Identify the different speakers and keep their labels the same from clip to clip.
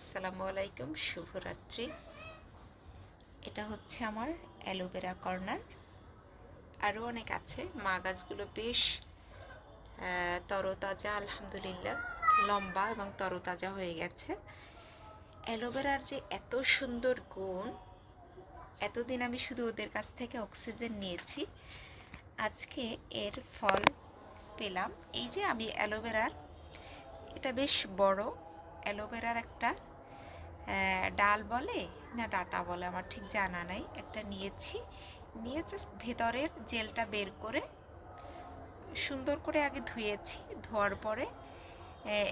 Speaker 1: আসসালামু আলাইকুম, শুভরাত্রি। এটা হচ্ছে আমার অ্যালোভেরা কর্নার। আরও অনেক আছে। মা গাছগুলো বেশ তরতাজা, আলহামদুলিল্লাহ। লম্বা এবং তরতাজা হয়ে গেছে। অ্যালোভেরার যে এত সুন্দর গুণ, এতদিন আমি শুধু ওদের কাছ থেকে অক্সিজেন নিয়েছি। আজকে এর ফল পেলাম। এই যে আমি অ্যালোভেরার, এটা বেশ বড়। অ্যালোভেরার একটা ডাল বলে না ডাটা বলে আমার ঠিক জানা নাই। একটা নিয়েছি। নিয়ে জাস্ট ভেতরের জেলটা বের করে সুন্দর করে আগে ধুয়েছি। ধোয়ার পরে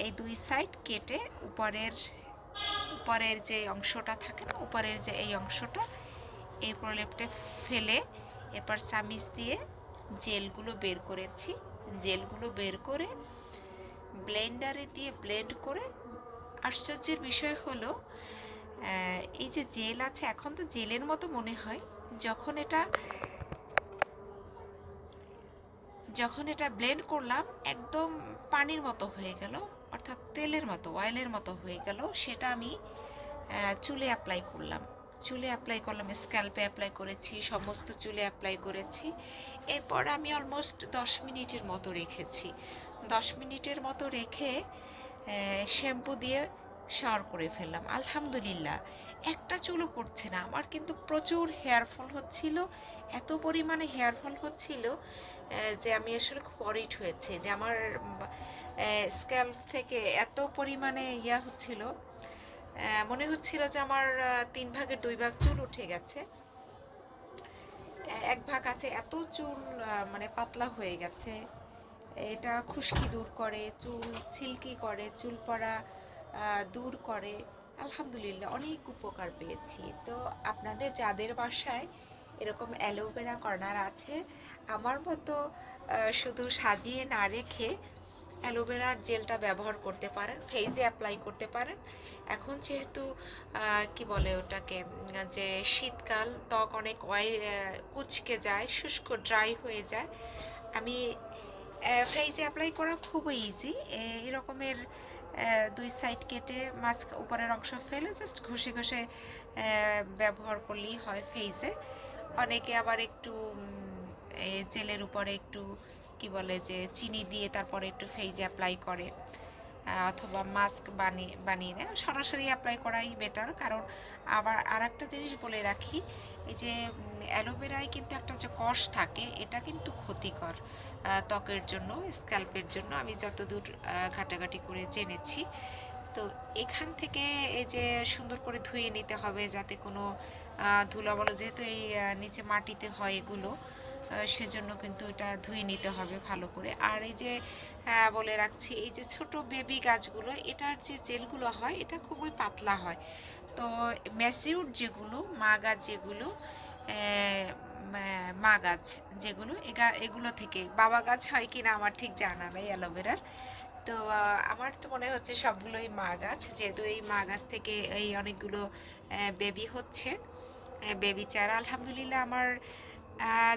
Speaker 1: এই দুই সাইড কেটে উপরের উপরের যে অংশটা থাকে না, উপরের যে এই অংশটা, এই প্রলেপটে ফেলে এরপর চামিচ দিয়ে জেলগুলো বের করেছি। জেলগুলো বের করে ব্লেন্ডারে দিয়ে ব্লেন্ড করে আশ্চর্যের বিষয় হলো এই যে জেল আছে, এখন তো জেলের মতো মনে হয়, যখন এটা যখন এটা ব্লেন্ড করলাম, একদম পানির মতো হয়ে গেল, অর্থাৎ তেলের মতো অয়েলের মতো হয়ে গেল, সেটা আমি চুলে অ্যাপ্লাই করলাম। চুলে অ্যাপ্লাই করলাম স্ক্যাল্পে অ্যাপ্লাই করেছি, সমস্ত চুলে অ্যাপ্লাই করেছি। এরপর আমি অলমোস্ট দশ মিনিটের মতো রেখেছি। দশ মিনিটের মতো রেখে শ্যাম্পু দিয়ে শাওয়ার করে ফেললাম। আলহামদুলিল্লাহ। একটা চুলও পড়ছে না। আমার কিন্তু প্রচুর হেয়ার ফল হচ্ছিল। এত পরিমাণে হেয়ার ফল হচ্ছিল যে আমি আসলে খুব অরিট হয়েছে যে আমার স্ক্যাল্প থেকে এত পরিমাণে ইয়া হচ্ছিল। মনে হচ্ছিল যে আমার তিন ভাগের দুই ভাগ চুল উঠে গেছে। এক ভাগ আছে। এত চুল মানে পাতলা হয়ে গেছে। এটা খুশকি দূর করে, চুল সিল্কি করে, চুল পড়া দূর করে। আলহামদুলিল্লাহ, অনেক উপকার পেয়েছি। তো আপনাদের যাদের বাসায় এরকম অ্যালোভেরা কর্নার আছে, আমার মতো শুধু সাজিয়ে না রেখে অ্যালোভেরার জেলটা ব্যবহার করতে পারেন, ফেসে অ্যাপ্লাই করতে পারেন। এখন যেহেতু কি বলে ওটাকে, যে শীতকাল, ত্বক অনেক অয়েল কুচকে যায়, শুষ্ক ড্রাই হয়ে যায়, আমি ফেসে অ্যাপ্লাই করা খুবই ইজি এরকমের দুই সাইড কেটে মাছ উপরের অংশ ফেলে জাস্ট ঘষে ঘষে ব্যবহার করলেই হয় ফেজে অনেকে আবার একটু জেলের উপরে একটু, কি বলে যে, চিনি দিয়ে তারপরে একটু ফেজে অ্যাপ্লাই করে। অথবা মাস্ক বানিয়ে বানিয়ে নেয়। সরাসরি অ্যাপ্লাই করাই বেটার কারণ আবার আর একটা জিনিস বলে রাখি, এই যে অ্যালোভেরায় কিন্তু একটা যে কষ থাকে, এটা কিন্তু ক্ষতিকর ত্বকের জন্য স্ক্যাল্পের জন্য। আমি যতদূর ঘাটাঘাটি করে জেনেছি। তো এখান থেকে এই যে, সুন্দর করে ধুয়ে নিতে হবে যাতে কোনো ধুলাবলো যেহেতু এই নিচে মাটিতে হয় এগুলো সেজন্য কিন্তু এটা ধুয়ে নিতে হবে ভালো করে। আর এই যে আহ, বলে রাখছি এই যে ছোট বেবি গাছগুলো এটার যে জেলগুলো হয় এটা খুবই পাতলা হয়। তো ম্যাচিউর যেগুলো মা গাছ যেগুলো মা- গাছ যেগুলো এগা এগুলো থেকে বাবা গাছ হয় কিনা আমার ঠিক জানা নেই অ্যালোভেরার। তো আমার তো মনে হচ্ছে সবগুলোই মা গাছ যেহেতু এই মা গাছ থেকে এই অনেকগুলো বেবি হচ্ছে। বেবি চারা আলহামদুলিল্লাহ আমার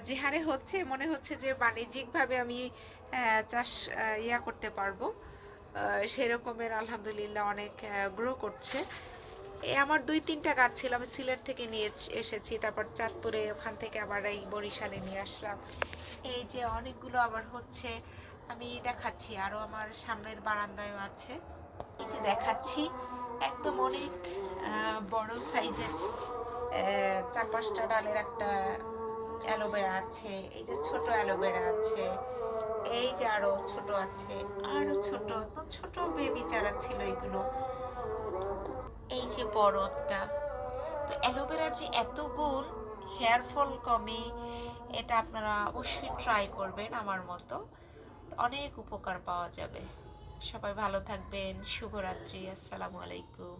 Speaker 1: যে হারে হচ্ছে, মনে হচ্ছে যে বাণিজ্যিকভাবে আমি চাষ ইয়া করতে পারব। সেরকমের আলহামদুলিল্লাহ অনেক গ্রো করছে। আমার দুই তিনটা গাছ ছিল, আমি সিলেট থেকে নিয়ে এসেছি, তারপর চাঁদপুরে ওখান থেকে আবার এই বরিশালে নিয়ে আসলাম। এই যে অনেকগুলো আবার হচ্ছে, আমি দেখাচ্ছি আরও আমার সামনের বারান্দায়ও আছে। যে দেখাচ্ছি, একদম অনেক বড় সাইজের চার পাঁচটা ডালের একটা অ্যালোভেরা আছে, এই যে ছোট অ্যালোভেরা আছে, এই যে আরও ছোট আছে, আরও ছোট, একদম ছোট বেবি চারা ছিল এগুলো। এই যে বড় একটা। তো অ্যালোভেরার যে এত গুণ, হেয়ার ফল কমে, এটা আপনারা অবশ্যই ট্রাই করবেন আমার মতো। অনেক উপকার পাওয়া যাবে। সবাই ভালো থাকবেন, শুভরাত্রি, আসসালামু আলাইকুম।